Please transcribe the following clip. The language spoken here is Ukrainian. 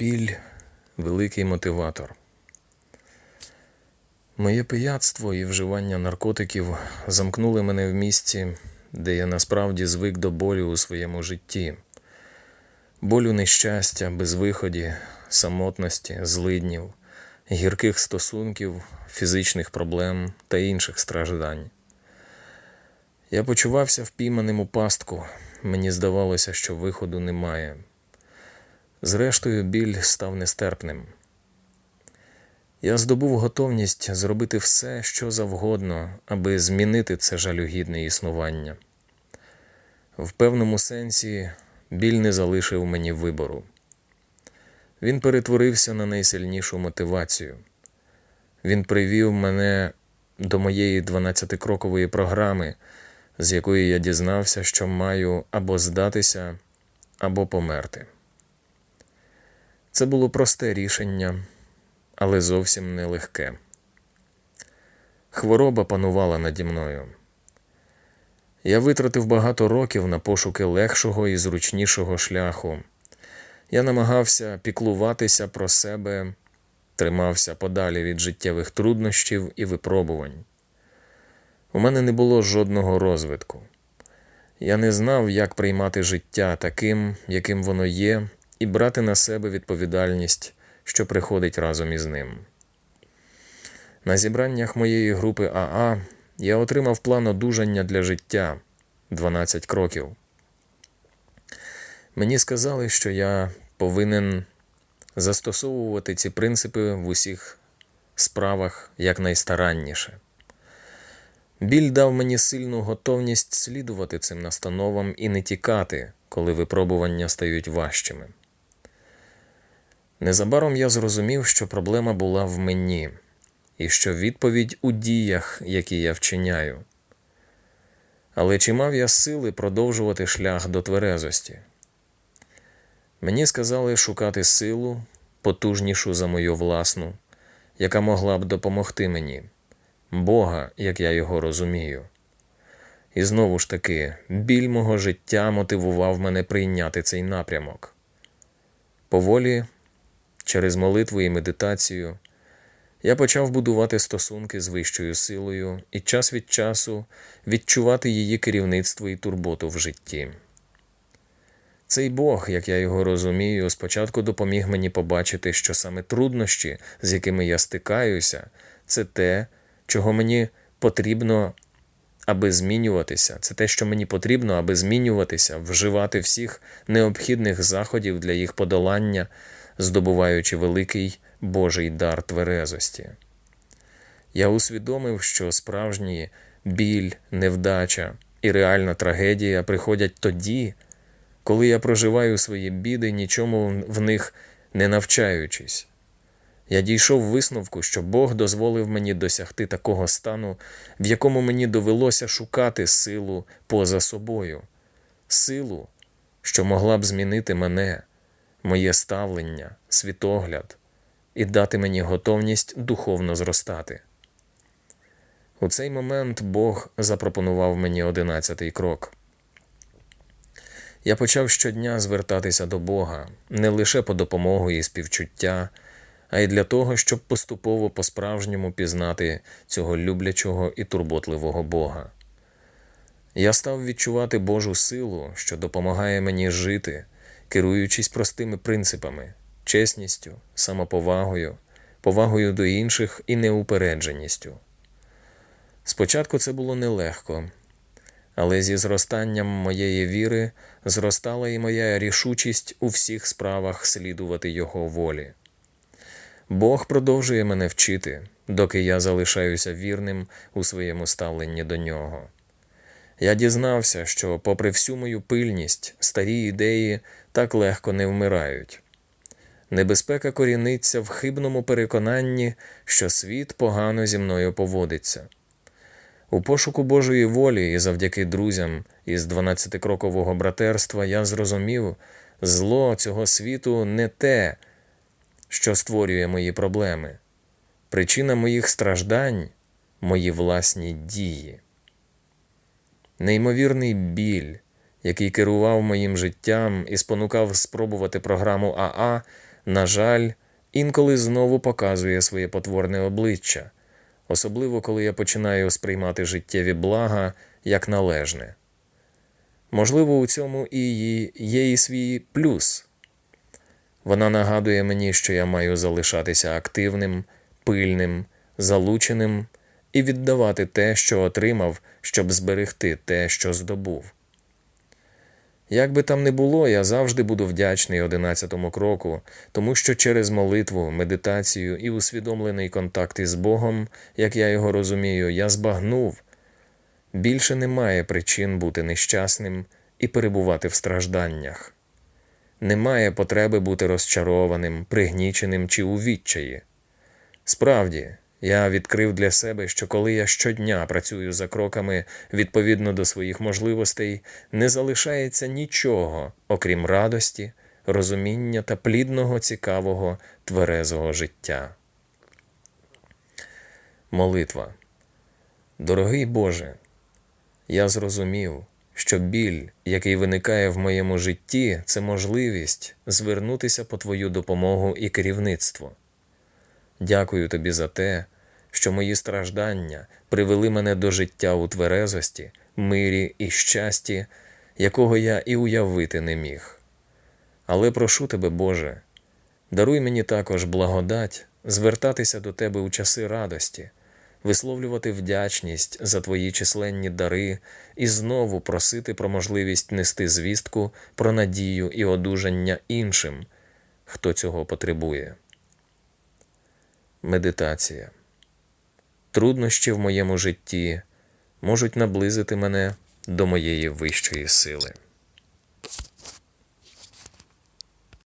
Біль великий мотиватор. Моє пияцтво і вживання наркотиків замкнули мене в місці, де я насправді звик до болю у своєму житті, болю нещастя, безвиході, самотності, злиднів, гірких стосунків, фізичних проблем та інших страждань. Я почувався впійманим у пастку, мені здавалося, що виходу немає. Зрештою, біль став нестерпним. Я здобув готовність зробити все, що завгодно, аби змінити це жалюгідне існування. В певному сенсі біль не залишив мені вибору. Він перетворився на найсильнішу мотивацію. Він привів мене до моєї 12-крокової програми, з якої я дізнався, що маю або здатися, або померти. Це було просте рішення, але зовсім нелегке. Хвороба панувала наді мною. Я витратив багато років на пошуки легшого і зручнішого шляху. Я намагався піклуватися про себе, тримався подалі від життєвих труднощів і випробувань. У мене не було жодного розвитку. Я не знав, як приймати життя таким, яким воно є, і брати на себе відповідальність, що приходить разом із ним. На зібраннях моєї групи АА я отримав план одужання для життя 12 кроків. Мені сказали, що я повинен застосовувати ці принципи в усіх справах якнайстаранніше. Біль дав мені сильну готовність слідувати цим настановам і не тікати, коли випробування стають важчими. Незабаром я зрозумів, що проблема була в мені, і що відповідь у діях, які я вчиняю. Але чи мав я сили продовжувати шлях до тверезості? Мені сказали шукати силу, потужнішу за мою власну, яка могла б допомогти мені, Бога, як я його розумію. І знову ж таки, біль мого життя мотивував мене прийняти цей напрямок. Поволі через молитву і медитацію я почав будувати стосунки з вищою силою і час від часу відчувати її керівництво і турботу в житті. Цей Бог, як я його розумію, спочатку допоміг мені побачити, що саме труднощі, з якими я стикаюся, це те, чого мені потрібно, аби змінюватися, це те, що мені потрібно, аби змінюватися, вживати всіх необхідних заходів для їх подолання здобуваючи великий Божий дар тверезості. Я усвідомив, що справжній біль, невдача і реальна трагедія приходять тоді, коли я проживаю свої біди, нічому в них не навчаючись. Я дійшов висновку, що Бог дозволив мені досягти такого стану, в якому мені довелося шукати силу поза собою, силу, що могла б змінити мене, моє ставлення, світогляд і дати мені готовність духовно зростати. У цей момент Бог запропонував мені одинадцятий крок. Я почав щодня звертатися до Бога не лише по допомогу і співчуття, а й для того, щоб поступово по-справжньому пізнати цього люблячого і турботливого Бога. Я став відчувати Божу силу, що допомагає мені жити, керуючись простими принципами, чесністю, самоповагою, повагою до інших і неупередженістю. Спочатку це було нелегко, але зі зростанням моєї віри зростала і моя рішучість у всіх справах слідувати Його волі. Бог продовжує мене вчити, доки я залишаюся вірним у своєму ставленні до нього. Я дізнався, що, попри всю мою пильність, старі ідеї так легко не вмирають. Небезпека коріниться в хибному переконанні, що світ погано зі мною поводиться. У пошуку Божої волі і завдяки друзям із 12-крокового братерства я зрозумів, зло цього світу не те, що створює мої проблеми. Причина моїх страждань мої власні дії. Неймовірний біль, який керував моїм життям і спонукав спробувати програму АА, на жаль, інколи знову показує своє потворне обличчя, особливо коли я починаю сприймати життєві блага як належне. Можливо, у цьому і є і свій плюс. Вона нагадує мені, що я маю залишатися активним, пильним, залученим і віддавати те, що отримав, щоб зберегти те, що здобув. Як би там не було, я завжди буду вдячний одинадцятому кроку, тому що через молитву, медитацію і усвідомлений контакт із Богом, як я його розумію, я збагнув. Більше немає причин бути нещасним і перебувати в стражданнях. Немає потреби бути розчарованим, пригніченим чи у відчаї. Справді, я відкрив для себе, що коли я щодня працюю за кроками відповідно до своїх можливостей, не залишається нічого, окрім радості, розуміння та плідного, цікавого, тверезого життя. Молитва. Дорогий Боже, я зрозумів, що біль, який виникає в моєму житті, це можливість звернутися по Твою допомогу і керівництво. Дякую тобі за те, що мої страждання привели мене до життя у тверезості, мирі і щасті, якого я і уявити не міг. Але прошу тебе, Боже, даруй мені також благодать звертатися до Тебе у часи радості, висловлювати вдячність за Твої численні дари і знову просити про можливість нести звістку про надію і одужання іншим, хто цього потребує. Медитація. Труднощі в моєму житті можуть наблизити мене до моєї вищої сили.